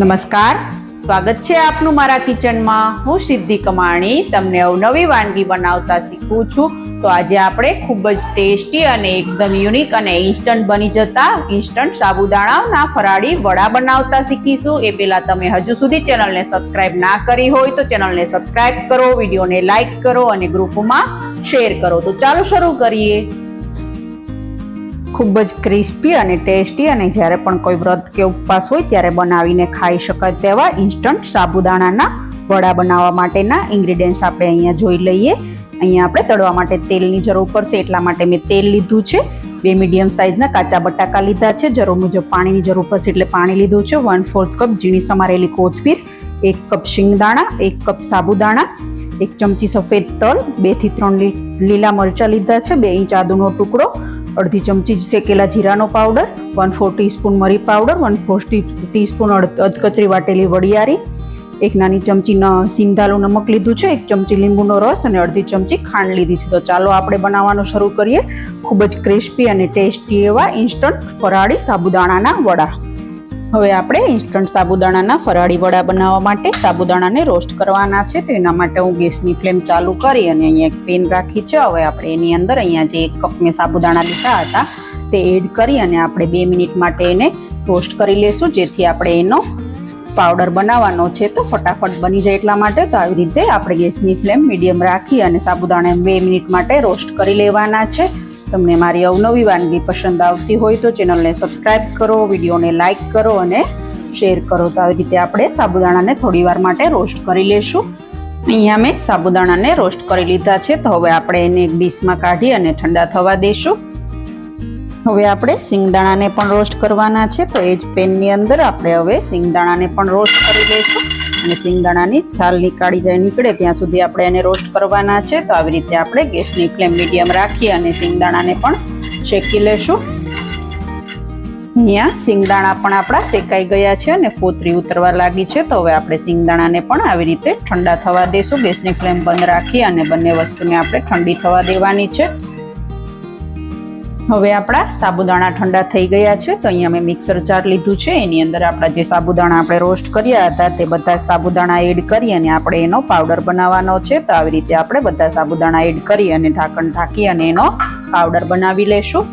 નમસ્કાર. સ્વાગત છે આપનું મારા કિચનમાં. હું સિદ્ધિ કમાણી. તમને અવનવી વાનગી બનાવતા શીખું છું. તો આજે આપણે ખૂબ જ ટેસ્ટી અને એકદમ યુનિક અને ઇન્સ્ટન્ટ બની જતા ઇન્સ્ટન્ટ સાબુદાણાના ફરાળી વડા બનાવતા શીખીશું. એ પહેલાં તમે હજુ સુધી ચેનલને સબસ્ક્રાઇબ ના કરી હોય તો ચેનલને સબસ્ક્રાઇબ કરો, વિડીયોને લાઇક કરો અને ગ્રુપમાં શેર કરો. તો ચાલો શરૂ કરીએ. ખૂબ જ ક્રિસ્પી અને ટેસ્ટી અને જ્યારે પણ કોઈ વ્રત કે ઉપવાસ હોય ત્યારે બનાવીને ખાઈ શકાય તેવા ઇન્સ્ટન્ટ સાબુદાણાના વડા બનાવવા માટેના ઇન્ગ્રીડિયન્ટ્સ આપણે અહીંયા જોઈ લઈએ. અહીંયા આપણે તળવા માટે તેલની જરૂર પડશે, એટલા માટે મેં તેલ લીધું છે. બે મીડિયમ સાઇઝના કાચા બટાકા લીધા છે. જરૂર મુજબ પાણીની જરૂર પડશે એટલે પાણી લીધું છે. વન ફોર્થ કપ ઝીણી સમારેલી કોથમીર, એક કપ શિંગદાણા, એક કપ સાબુદાણા, એક ચમચી સફેદ તલ બેથી ત્રણ લીલા મરચાં લીધા છે, બે ઇંચ આદુનો ટુકડો અડધી ચમચી શેકેલા જીરાનો પાવડર વન ફોર ટીસ્પૂન મરી પાવડર વન ફોર ટીસ્પૂન અધકચરી વાટેલી વડિયારી, એક નાની ચમચી સિંધાલું નમક લીધું છે, એક ચમચી લીંબુનો રસ અને અડધી ચમચી ખાંડ લીધી છે. તો ચાલો આપણે બનાવવાનું શરૂ કરીએ. ખૂબ જ ક્રિસ્પી અને ટેસ્ટી એવા ઇન્સ્ટન્ટ ફરાળી સાબુદાણાના વડા. હવે આપણે ઇન્સ્ટન્ટ સાબુદાણાના ફરાળી વડા બનાવવા માટે સાબુદાણાને રોસ્ટ કરવાના છે તો એના માટે હું ગેસની ફ્લેમ ચાલુ કરી અને અહીંયા એક પેન રાખી છે. હવે આપણે એની અંદર અહીંયા જે એક કપ મેં સાબુદાણા લીધા હતા તે એડ કરી અને આપણે બે મિનિટ માટે એને રોસ્ટ કરી લેશું. જેથી આપણે એનો પાવડર બનાવવાનો છે તો ફટાફટ બની જાય એટલા માટે. તો આવી રીતે આપણે ગેસની ફ્લેમ મીડિયમ રાખી અને સાબુદાણા બે મિનિટ માટે રોસ્ટ કરી લેવાના છે. તમને મારી અવનવી વાનગી પસંદ આવતી હોય તો ચેનલને સબસ્ક્રાઈબ કરો, વિડીયોને લાઇક કરો અને શેર કરો. તો આવી રીતે આપણે સાબુદાણાને થોડીવાર માટે રોસ્ટ કરી લેશું. અહીંયા મેં સાબુદાણાને રોસ્ટ કરી લીધા છે. તો હવે આપણે એને એક ડીશમાં કાઢી અને ઠંડા થવા દઈશું હવે આપણે સિંગદાણાને પણ રોસ્ટ કરવાના છે. તો એ જ પેનની અંદર આપણે હવે સિંગદાણાને પણ રોસ્ટ કરી લઈશું અને સિંગદાણાની છાલ નીકાળી જાય, નીકળે ત્યાં સુધી આપણે એને રોસ્ટ કરવાના છે. તો આવી રીતે આપણે ગેસની ફ્લેમ મીડિયમ રાખી અને સિંગદાણાને પણ શેકી લેશું. અહીંયા સિંગદાણા પણ આપણા શેકાઈ ગયા છે અને ફોતરી ઉતરવા લાગી છે. તો હવે આપણે સિંગદાણાને પણ આવી રીતે ઠંડા થવા દેશું. ગેસની ફ્લેમ બંધ રાખી અને બંને વસ્તુને આપણે ઠંડી થવા દેવાની છે. હવે આપણા સાબુદાણા ઠંડા થઈ ગયા છે, તો અહીંયા મેં મિક્સર જાર લીધું છે, એની અંદર આપણા જે સાબુદાણા આપણે રોસ્ટ કર્યા હતા, તે બધા સાબુદાણા એડ કરી અને આપણે એનો પાવડર બનાવવાનો છે, તો આવી રીતે આપણે બધા સાબુદાણા એડ કરી અને ઢાંકણ ઢાંકી અને એનો પાવડર બનાવી લેશું.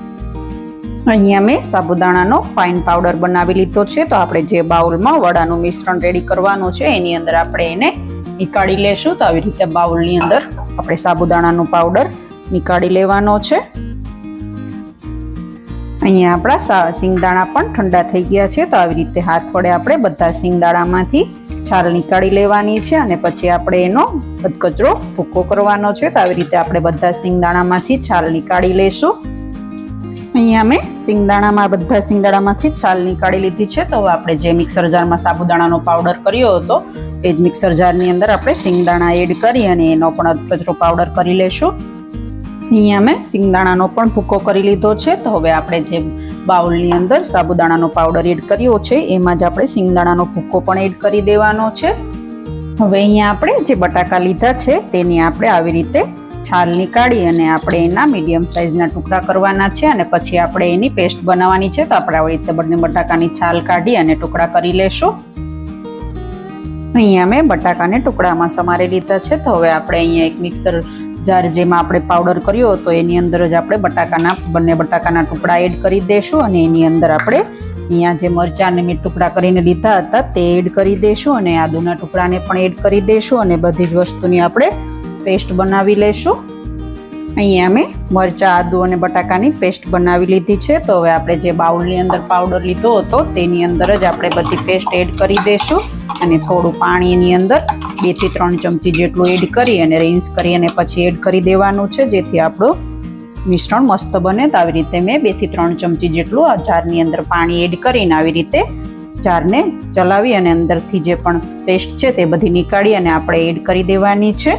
અહીંયા મેં સાબુદાણાનો ફાઇન પાવડર બનાવી લીધો છે, તો આપણે જે બાઉલમાં વડાનું મિશ્રણ રેડી કરવાનું છે, એની અંદર આપણે એને નીકાળી લેશું, તો આવી રીતે બાઉલની અંદર આપણે સાબુદાણાનો પાવડર નીકાળી લેવાનો છે. અહીંયા આપણા સિંગદાણા પણ ઠંડા થઈ ગયા છે, તો આવી રીતે હાથ વડે આપણે બધા સિંગદાણામાંથી છાલ નીકાળી લેવાની છે અને પછી આપણે એનો કચરો ભૂકો કરવાનો છે, તો આવી રીતે આપણે બધા સિંગદાણામાંથી છાલ નીકાળી લેશું. અહીંયા મેં સિંગદાણામાં બધા સિંગદાણામાંથી છાલ નીકાળી લીધી છે, તો આપણે જે મિક્સર જારમાં સાબુદાણાનો પાવડર કર્યો હતો, એ જ મિક્સર જારની અંદર આપણે સિંગદાણા એડ કરી અને એનો પણ અધકચરો પાવડર કરી લેશું. અહીંયા મેં સિંગદાણાનો પણ ભૂકો કરી લીધો છે. તો હવે આપણે જે બાઉલની અંદર સાબુદાણાનો પાવડર એડ કર્યો છે, એમાં જ આપણે સિંગદાણાનો ભૂકો પણ એડ કરી દેવાનો છે. હવે અહીંયા આપણે જે બટાકા લીધા છે, તેની આપણે આવી રીતે છાલ નીકાળી અને આપણે એના મીડિયમ સાઇઝના ટુકડા કરવાના છે અને પછી આપણે એની પેસ્ટ બનાવવાની છે. તો આપણે આવી રીતે બંને બટાકાની છાલ કાઢી અને ટુકડા કરી લેશું. અહીંયા મેં બટાકાને ટુકડામાં સમારી લીધા છે. તો હવે આપણે અહીંયા એક મિક્સર જાર જેમાં આપણે પાવડર કર્યો હતો એની અંદર જ આપણે બટાકાના, બંને બટાકાના ટુકડા એડ કરી દઈશું અને એની અંદર આપણે અહીંયા જે મરચાંને મેં ટુકડા કરીને લીધા હતા તે એડ કરી દઈશું અને આદુના ટુકડાને પણ એડ કરી દઈશું અને બધી જ વસ્તુની આપણે પેસ્ટ બનાવી લઈશું અહીંયા મેં મરચાં, આદુ અને બટાકાની પેસ્ટ બનાવી લીધી છે. તો હવે આપણે જે બાઉલની અંદર પાવડર લીધો હતો તેની અંદર જ આપણે બધી પેસ્ટ એડ કરી દઈશું અને થોડું પાણી એની અંદર બેથી ત્રણ ચમચી જેટલું એડ કરી અને રેન્સ કરી અને પછી એડ કરી દેવાનું છે. જેથી આપણું મિશ્રણ મસ્ત બને. તો આવી રીતે મેં બેથી ત્રણ ચમચી જેટલું આ જારની અંદર પાણી એડ કરીને આવી રીતે જારને ચલાવી અને અંદરથી જે પણ પેસ્ટ છે તે બધી નીકાળી અને આપણે એડ કરી દેવાની છે.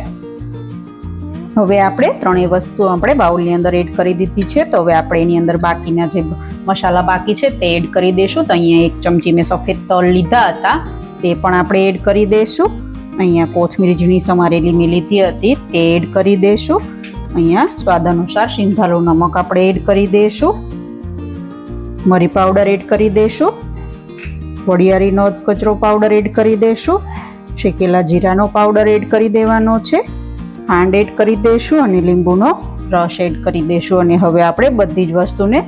હવે આપણે ત્રણેય વસ્તુ આપણે બાઉલની અંદર એડ કરી દીધી છે. તો હવે આપણે એની અંદર બાકીના જે મસાલા બાકી છે તે એડ કરી દઈશું તો અહીંયા એક ચમચી મેં સફેદ તલ લીધા હતા. તે પણ આપણે એડ કરી દઈશું અહીંયા કોથમીર ઝીણી સમારેલી મેં લીધી હતી, તે એડ કરી દઈશું અહીંયા સ્વાદ અનુસાર સિંધાલું નમક આપણે એડ કરી દઈશું મરી પાવડર એડ કરી દઈશું વડિયારીનો કચરો પાવડર એડ કરી દઈશું શેકેલા જીરાનો પાવડર એડ કરી દેવાનો છે. ખાંડ એડ કરી દઈશું અને લીંબુનો રસ એડ કરી દઈશું અને હવે આપણે બધી જ વસ્તુને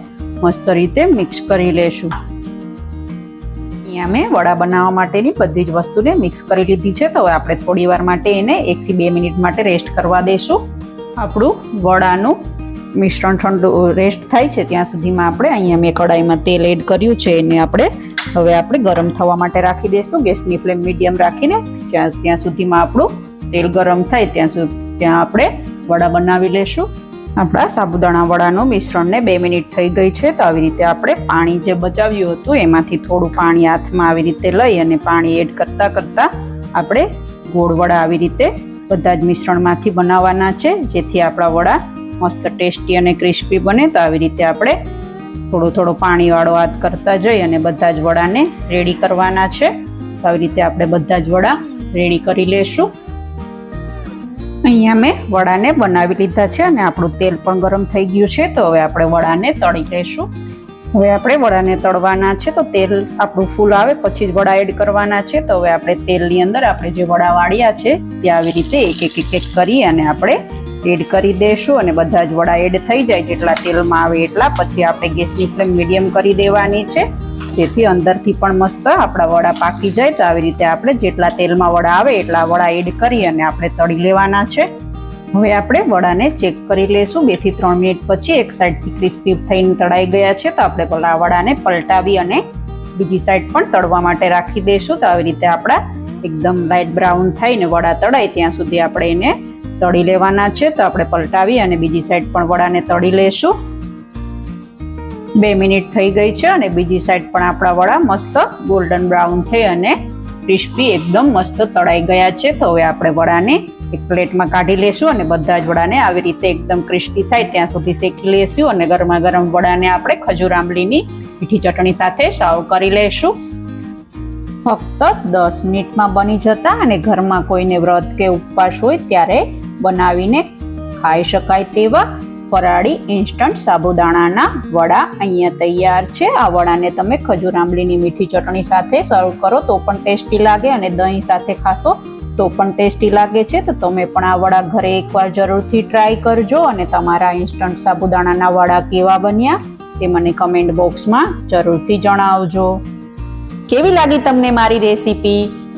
મસ્ત રીતે મિક્સ કરી લેશું. અહીંયા મેં વડા બનાવવા માટેની બધી જ વસ્તુને મિક્સ કરી લીધી છે. તો હવે આપણે થોડી વાર માટે એને એકથી બે મિનિટ માટે રેસ્ટ કરવા દઈશું આપણું વડાનું મિશ્રણ ઠંડુ રેસ્ટ થાય છે. ત્યાં સુધીમાં આપણે અહીંયા મેં કડાઈમાં તેલ એડ કર્યું છે. એને આપણે હવે આપણે ગરમ થવા માટે રાખી દઈશું ગેસની ફ્લેમ મીડિયમ રાખીને જ્યાં, ત્યાં સુધીમાં આપણું તેલ ગરમ થાય ત્યાં સુધી, ત્યાં આપણે વડા બનાવી લેશું. આપણા સાબુદાણા વડાનું મિશ્રણને બે મિનિટ થઈ ગઈ છે તો આવી રીતે આપણે પાણી જે બચાવ્યું હતું એમાંથી થોડું પાણી હાથમાં આવી રીતે લઈ અને પાણી એડ કરતાં કરતાં આપણે ગોળ વડા આવી રીતે બધા જ મિશ્રણમાંથી બનાવવાના છે. જેથી આપણા વડા મસ્ત ટેસ્ટી અને ક્રિસ્પી બને તો આવી રીતે આપણે થોડું થોડું પાણીવાળો હાથ કરતા જઈ અને બધા જ વડાને રેડી કરવાના છે. તો આવી રીતે આપણે બધા જ વડા રેડી કરી લેશું. અહીંયા મેં વડાને બનાવી લીધા છે અને આપણું તેલ પણ ગરમ થઈ ગયું છે, તો હવે આપણે વડાને તળી લઈશું. હવે આપણે વડાને તળવાના છે, તો તેલ આપણું ફૂલ આવે, પછી જ વડા એડ કરવાના છે, તો હવે આપણે તેલની અંદર આપણે જે વડા વાળ્યા છે, તે આવી રીતે એક એક એક એક કરી અને આપણે એડ કરી દઈશું અને બધા જ વડા એડ થઈ જાય, જેટલા તેલમાં આવે એટલા, પછી આપણે ગેસની ફ્લેમ મીડિયમ કરી દેવાની છે. જેથી અંદરથી પણ મસ્ત આપણા વડા પાકી જાય તો આવી રીતે આપણે જેટલા તેલમાં વડા આવે એટલા વડા એડ કરી અને આપણે તળી લેવાના છે. હવે આપણે વડાને ચેક કરી લઈશું બેથી ત્રણ મિનિટ પછી એક સાઈડથી ક્રિસ્પી થઈને તળાઈ ગયા છે તો આપણે પેલા વડાને પલટાવી અને બીજી સાઈડ પણ તળવા માટે રાખી દઈશું તો આવી રીતે આપણા એકદમ લાઇટ બ્રાઉન થઈને વડા તળાય ત્યાં સુધી આપણે એને તળી લેવાના છે. તો આપણે પલટાવી અને બીજી સાઈડ પણ વડાને તળી લેશું. બે મિનિટ થઈ ગઈ છે અને બીજી સાઈડ પણ આપણા વડા મસ્ત ગોલ્ડન બ્રાઉન થઈ અને ક્રિસ્પી એકદમ મસ્ત તળાઈ ગયા છે. તો હવે આપણે વડાને એક પ્લેટમાં કાઢી લેશું અને બધા જ વડાને આવી રીતે એકદમ ક્રિસ્પી થાય ત્યાં સુધી શેકી લેશું અને ગરમા ગરમ વડાને આપણે ખજૂર આંબલીની મીઠી ચટણી સાથે સર્વ કરી લેશું. ફક્ત દસ મિનિટમાં બની જતા અને ઘરમાં કોઈને વ્રત કે ઉપવાસ હોય ત્યારે બનાવીને ખાઈ શકાય તેવા ફરાળી ઇન્સ્ટન્ટ સાબુદાણાના વડા અહીંયા તૈયાર છે. આ વડાને તમે ખજૂર આંબલીની મીઠી ચટણી સાથે સર્વ કરો તો પણ ટેસ્ટી લાગે અને દહીં સાથે ખાશો તો પણ ટેસ્ટી લાગે છે. તો તમે પણ આ વડા ઘરે એકવાર જરૂરથી ટ્રાય કરજો અને તમારા ઇન્સ્ટન્ટ સાબુદાણાના વડા કેવા બન્યા તે મને કમેન્ટ બોક્સમાં જરૂરથી જણાવજો. કેવી લાગી તમને મારી રેસીપી